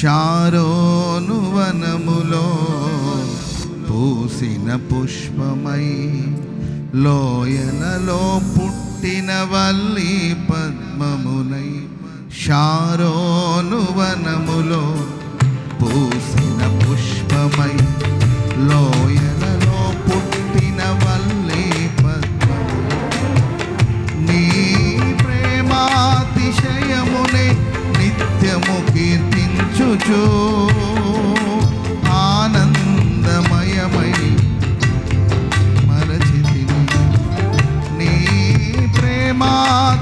Sharon వనములో పూసిన పుష్పమై లోయలలో పుట్టిన Valli పద్మమునై Sharon వనములో పూసిన పుష్పమై లోయలలో పుట్టిన వల్లి పద్మము నీ ప్రేమాతిశయమునే నిత్యము కీర్తించుచు ఆనందమయమై మరచితిని. నీ ప్రేమాతిశయమునే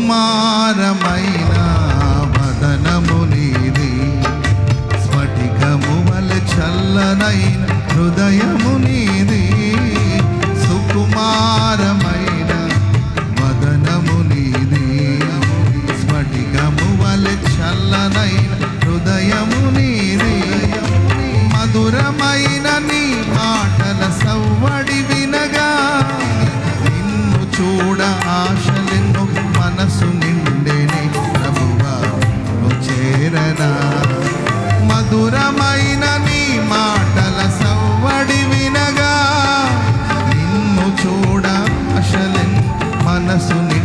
సుకుమారమైన వదనము నీది స్ఫటికము వలె చల్లనైన హృదయ చూడ ఆశలెన్ మనసుని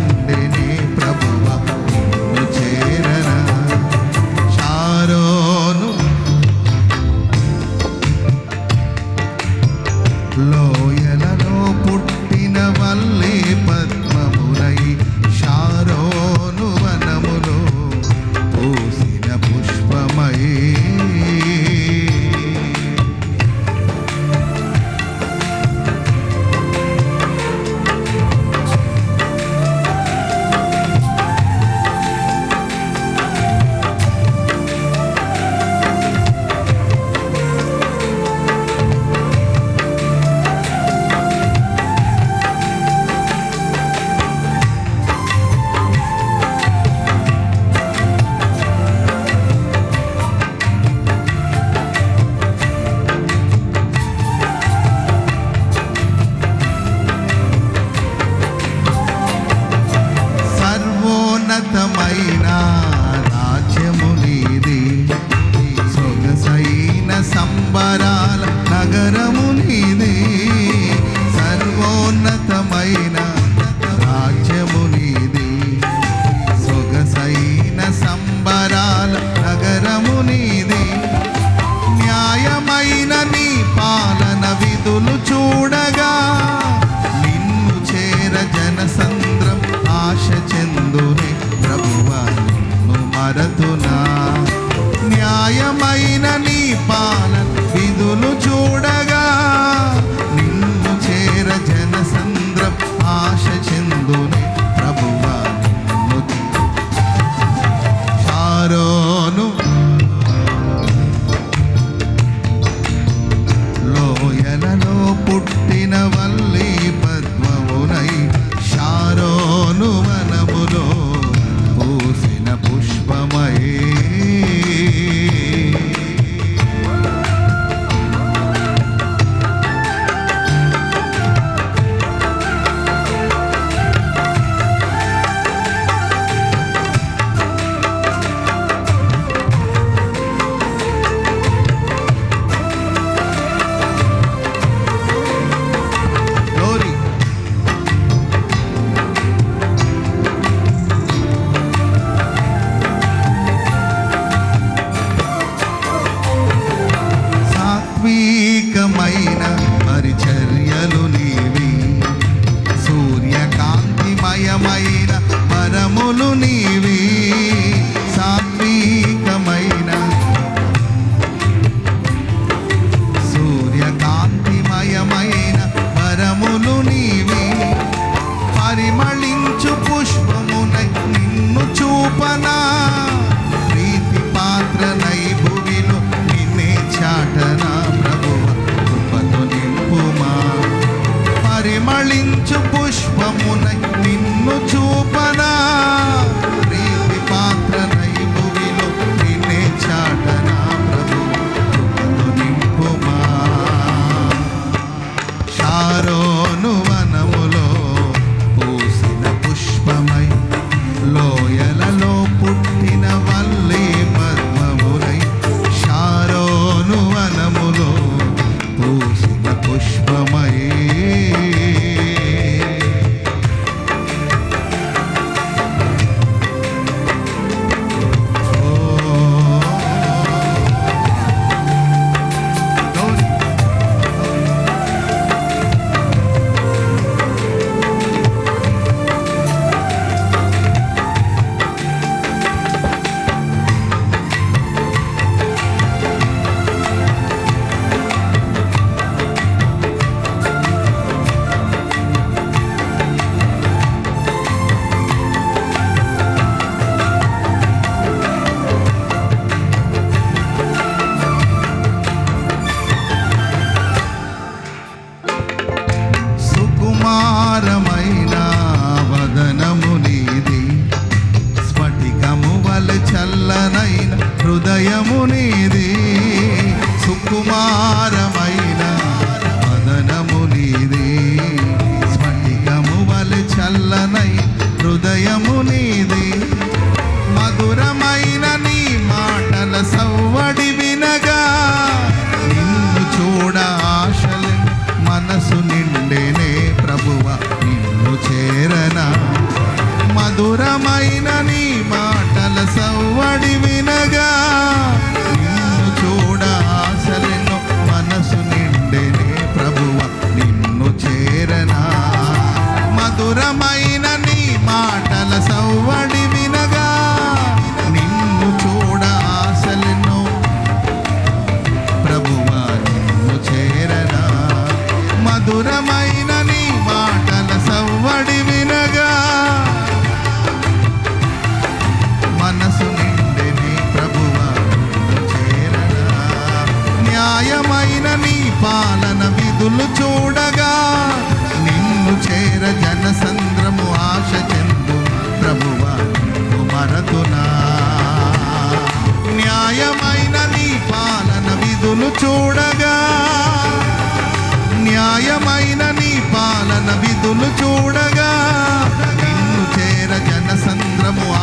పుష్పమునకు నిన్ను చూపనా?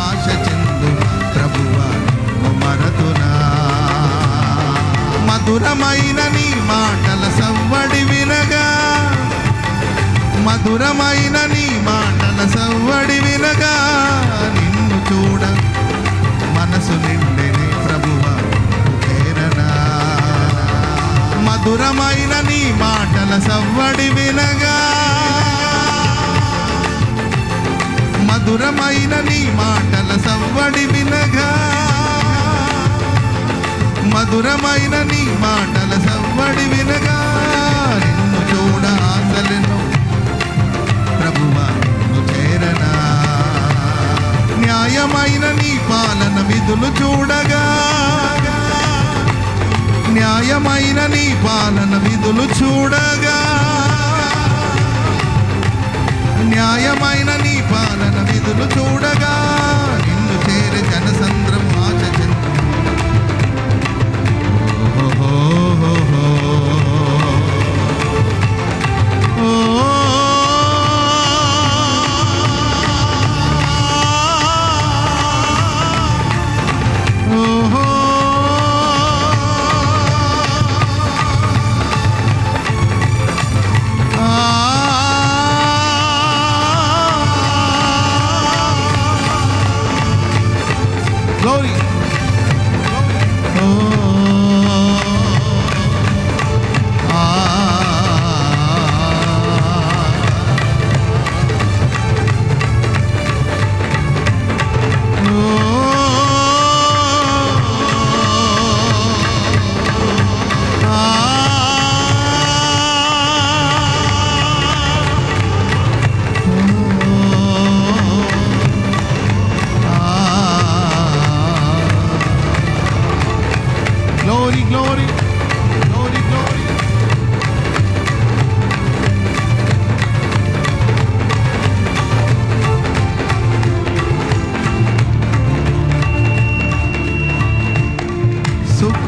జనసంద్రము చెందు ప్రభువా మరతునా. మధురమైన నీ మాటల సవ్వడి వినగా. మధురమైన నీ మాటల సవ్వడి వినగా. నిన్ను చూడ మనసు నిండెని ప్రభువా ప్రేరణ. మధురమైన నీ మాటల సవ్వడి వినగా. మధురమైన నీ మాటల సవ్వడి వినగా. మధురమైన నీ మాటల సవ్వడి వినగా. నిన్ను చూడ ఆశలను ప్రభువా నిన్ను చేరనా. న్యాయమైన నీ పాలన విధులు చూడగా. న్యాయమైన నీ పాలన విధులు చూడగా. న్యాయమైన నీ పాలన విధులు చూడగా నిన్ను చేరే జనసంద్రం ఆశ ఓహో. Glory.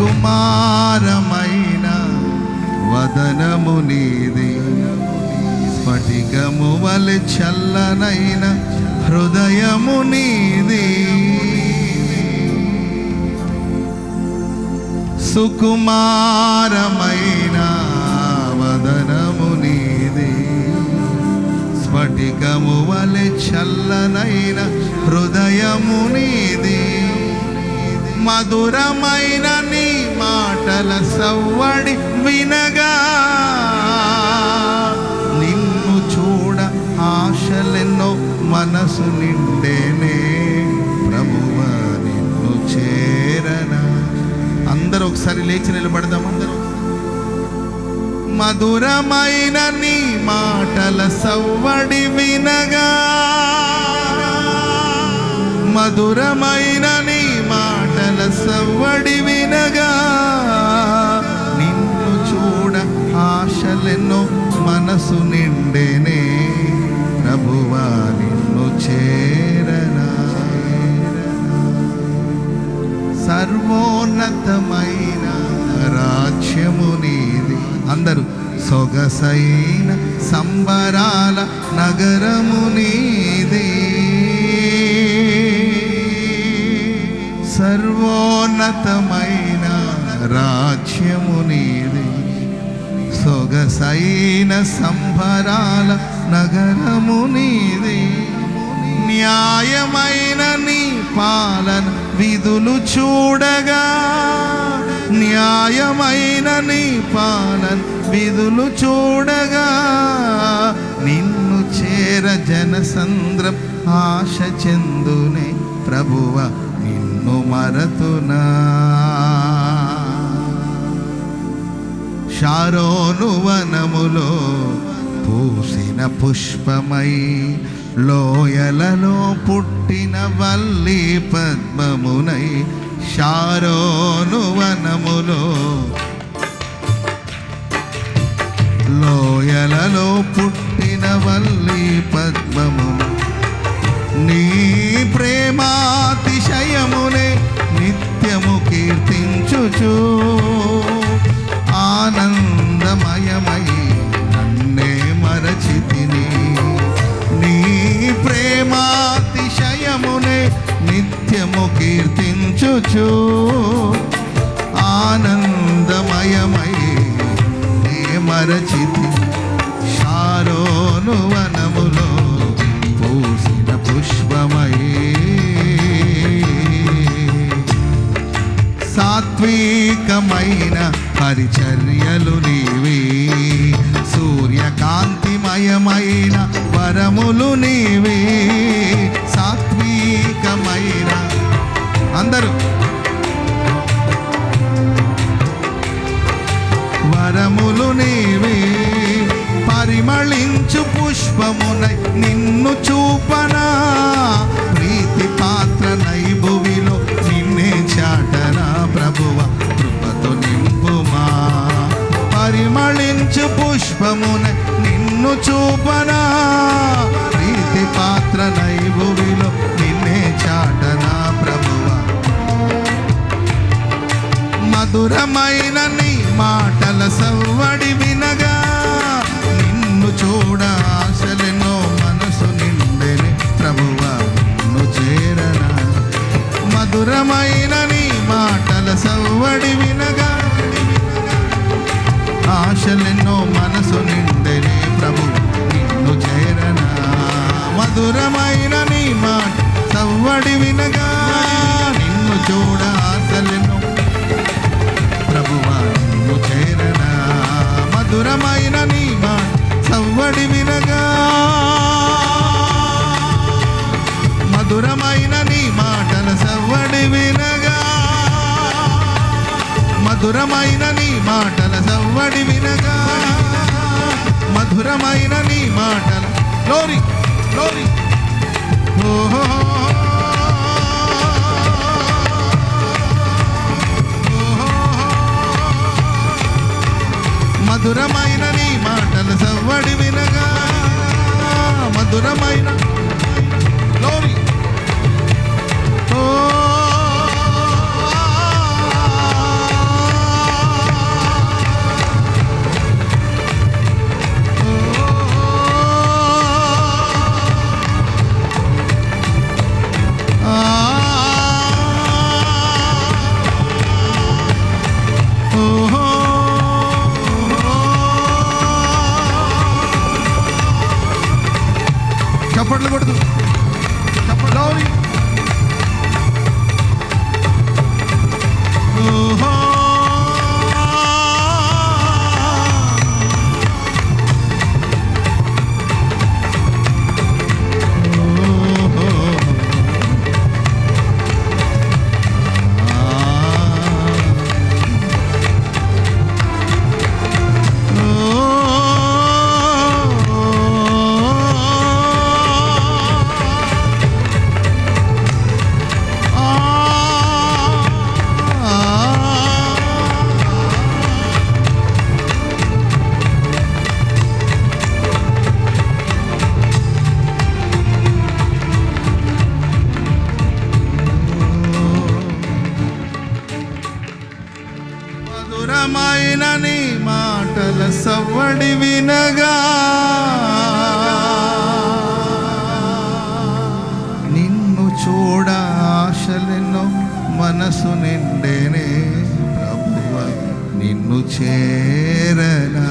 కుమారమైన వదనము నీది. స్ఫటికము వలె చల్లనైన హృదయము నీది. సుకుమారమైన వదనము నీది. స్ఫటికము వలె చల్లనైన హృదయము నీది. మధురమైన నీ మాటల సవ్వడి వినగా నిన్ను చూడ ఆశలెన్నో మనసు నిండేనే ప్రభువ నిన్ను చేరనా. అందరూ ఒకసారి లేచి నిలబడదాం అందరూ. మధురమైన నీ మాటల సవ్వడి వినగా మధురమైన సవ్వడి వినగా నిన్ను చూడ ఆశలెన్నో మనసు నిండేనే ప్రభువా నిన్ను చేరనా? సర్వోన్నతమైన రాజ్యము నీది. అందరూ సొగసైన సంబరాల నగరము నీది. సర్వోన్నతమైన రాజ్యము నీది. సొగసైన సంభరాల నగరము నీది. న్యాయమైన నీ పాలన విధులు చూడగా న్యాయమైన నీ పాలన విధులు చూడగా నిన్ను చేర జనసంద్రం ఆశ చెందునే ప్రభువ. మరతునా. షారోను వనములో పూసిన పుష్పమై లోయలలో పుట్టిన వల్లి పద్మమునై షారోను వనములో లోయలలో పుట్టిన వల్లి పద్మము నీ ప్రేమాతిశయమునే కీర్తించుచు ఆనందమయమై నన్నే మరచితిని. నీ ప్రేమాతిశయమునే నిత్యము కీర్తించుచు. ఆనందమయమై నే మరచితి. శారోను వనములో పూసిన పుష్పమయ సాత్వికమైన పరిచర్యలు నీవి. సూర్యకాంతిమయమైన వరములు నీవి. సాత్వికమైన అందరూ. వరములు నీవే. పరిమళించు పుష్పమునై నిన్ను చూపనా. పుష్పమునై నిన్ను చూపనా? ప్రీతి పాత్ర నైభువిలో నిన్నే చాటనా ప్రభువ? మధురమైన నీ మాటల సవ్వడి వినగా నిన్ను చూడ ఆశలెన్నో మనసు నిండెని ప్రభువ నిన్ను చేరనా? మధురమైన నీ మాటల సవ్వడి వినగా ఆశలెన్నో మనసు నిండెని ప్రభు. నిన్ను చేరనా? మధురమైన నీ మాట సవ్వడి వినగా. నిన్ను చూడ ఆశలెన్నో. ప్రభువా నిన్ను చేరనా? మధురమైన నీ మాట సవ్వడి వినగా. మధురమైన నీ మాటల సవ్వడి వినగా. మధురమైన నీ మాటల సవ్వడి వినగా. మధురమైన నీ మాటల లోరి లోరి. ఓహో. మధురమైన నీ మాటల సవ్వడి వినగా. మధురమైన లోరి. ఓ. వినగా నిన్ను చూడ ఆశలెన్నో మనసు నిండేనే ప్రభువ నిన్ను చేరనా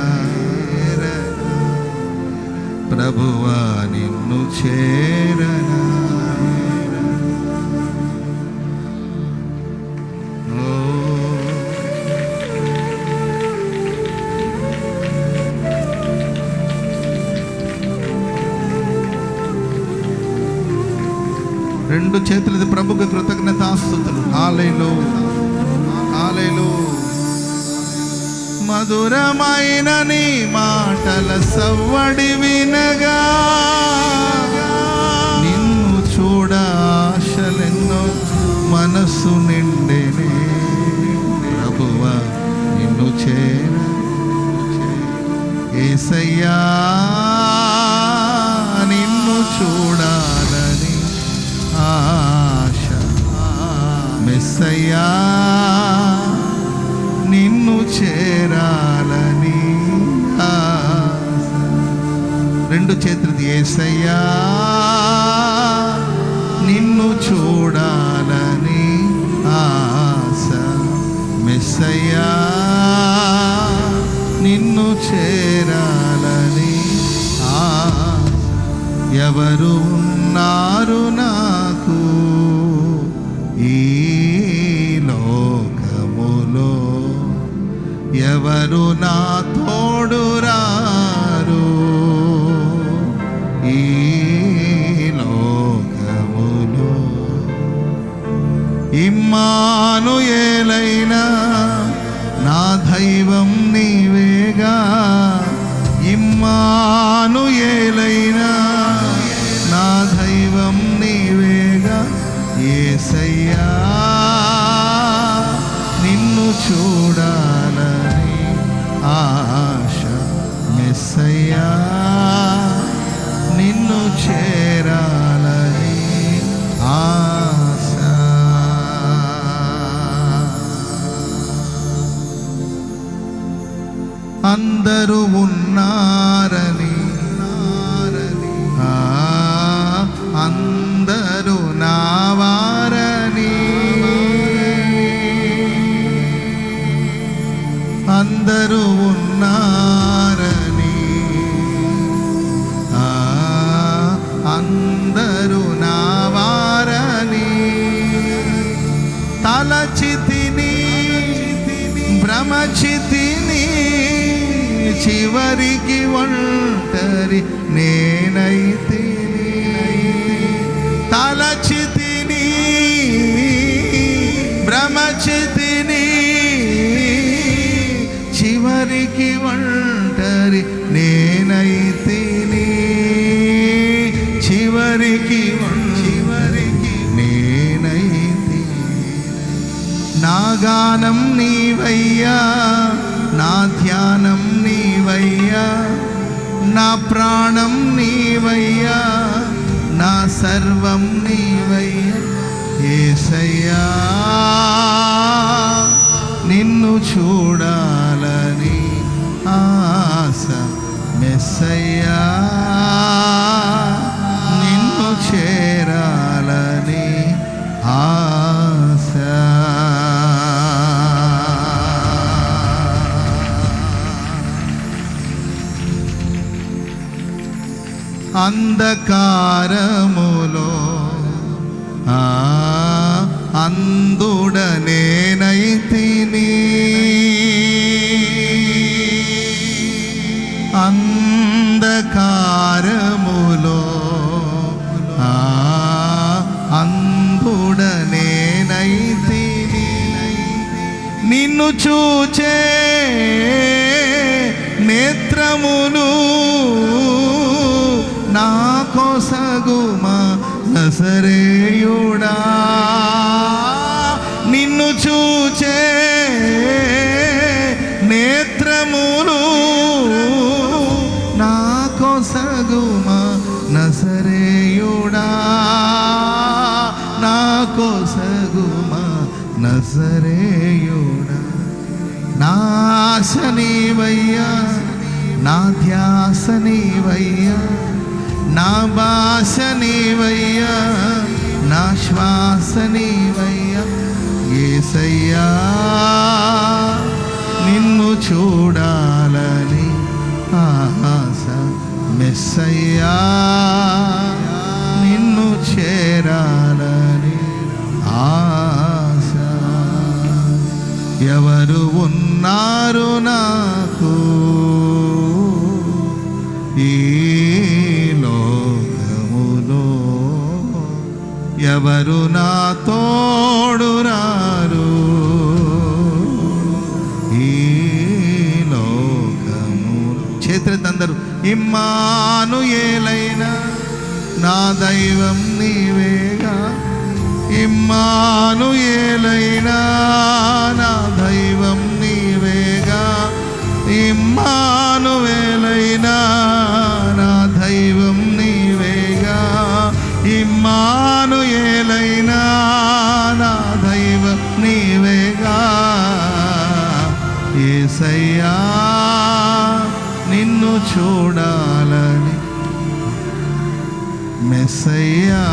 ప్రభువ నిన్ను చేరనా రెండు చేతులది ప్రభుకు కృతజ్ఞతాస్తుతులు హాలేలు హాలేలు మధురమైన నీ మాటల సవ్వడి వినగా నిన్ను చూడ ఆశలెన్నో మనసు నిండెనే. నిన్ను చేర. ఏసయ్యా నిన్ను చూడా మెస్సయ్యా నిన్ను చేరాలని రెండు చేతులది ఏసయ్యా. నిన్ను చూడాలని ఆశ. మెస్సయ్యా నిన్ను చేరాలని ఆశ. ఎవరు ఉన్నారు నా ఎవరు నా తోడు రారు ఈ లోకములో ఇమ్మాను ఏలైనా నా దైవం నీవేగా. ఇమ్మా అందరూ Padre, నా ప్రాణం నీవయ్యా నా సర్వం నీవయ్యా ఏసయ్యా. నిన్ను చూడాలని ఆశ మెస్సయ్యా. నిన్ను చేరాలని ఆ అంధకారములో అందుడనేనైతే ధ్యాసనీవయ్యా నా భాషనీవయ్యా నా శ్వాసనీవయ్యా ఏసయ్యా నిన్ను చూడాలని ఆశ మెస్సయ్యా నిన్ను చేరాలని ఆశ. ఎవరు ఉన్నారు ఎవరు నా తోడురారు? ఈ లోకములో చేతులందరూ ఇమ్మాను ఏలైనా నా దైవం నీవేగా. ఇమ్మాను ఏలైనా నా దైవం చూడాలని మెస్సయ్యా.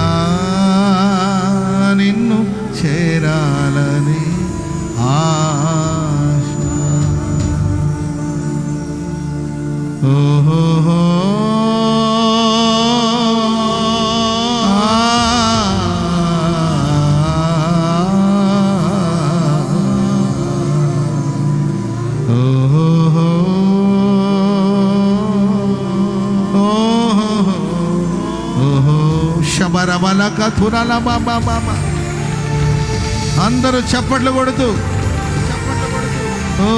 అందరూ చప్పట్లు కొడుతూ. ఓ